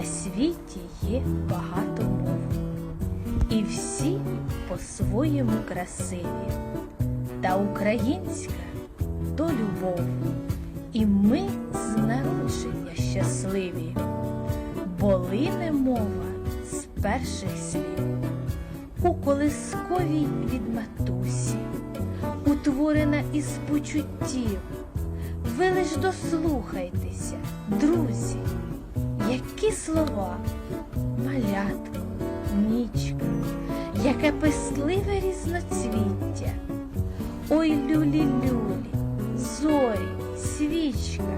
На світі є багато мов, і всі по-своєму красиві. Та українська то любов, і ми з народження щасливі, бо лине мова з перших слів, у колисковій від матусі, утворена із почуттів. Ви лиш дослухайтеся, друзі, слова, малятко, нічка, яке пестливе різноцвіття. Ой, люлі-люлі, зорі, свічка,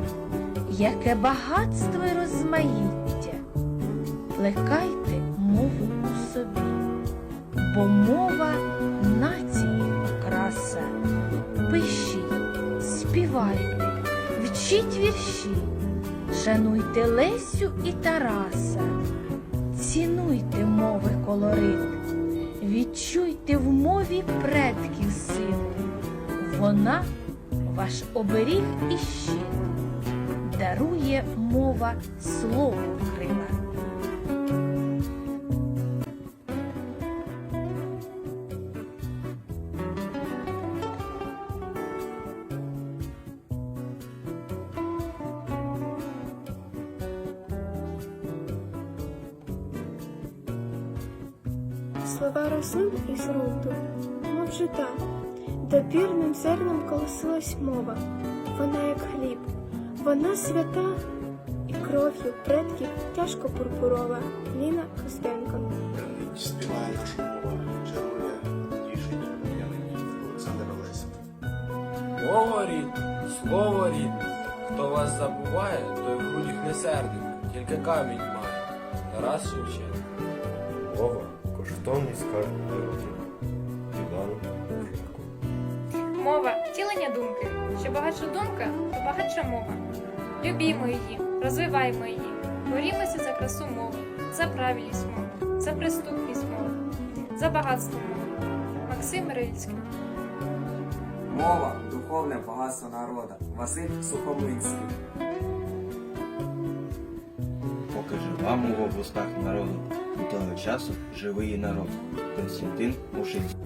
яке багатство й розмаїття. Плекайте мову у собі, бо мова нації окраса. Пишіть, співайте, вчіть вірші, шануйте Лесю і Тараса, цінуйте мови колорит, відчуйте в мові предків силу. Вона ваш оберіг і щит, дарує мова слово крила. Слова росли із грунту, мов жита, допірним зерном колосилась мова. Вона як хліб, вона свята, і кров'ю предків тяжко пурпурова. Ліна Костенко. Співає наша мова, чарує, тішить, п'янині Олександр Олесик. Мова рідна, слово рідне. Хто вас забуває, той в грудях не серденько, тільки камінь має. Тарас Шевченко. Мова коштовний скарб народів. Іван Франко. Мова втілення думки. Що багатша думка, то багатша мова. Любімо її, розвиваймо її, борімося за красу мови, за правильність мови, за приступність мови, за багатство мови. Максим Рильський. Мова духовне багатство народа. Василь Сухомлинський. Поки жива мова в устах народу, того часу живий народ Константин Мушинський.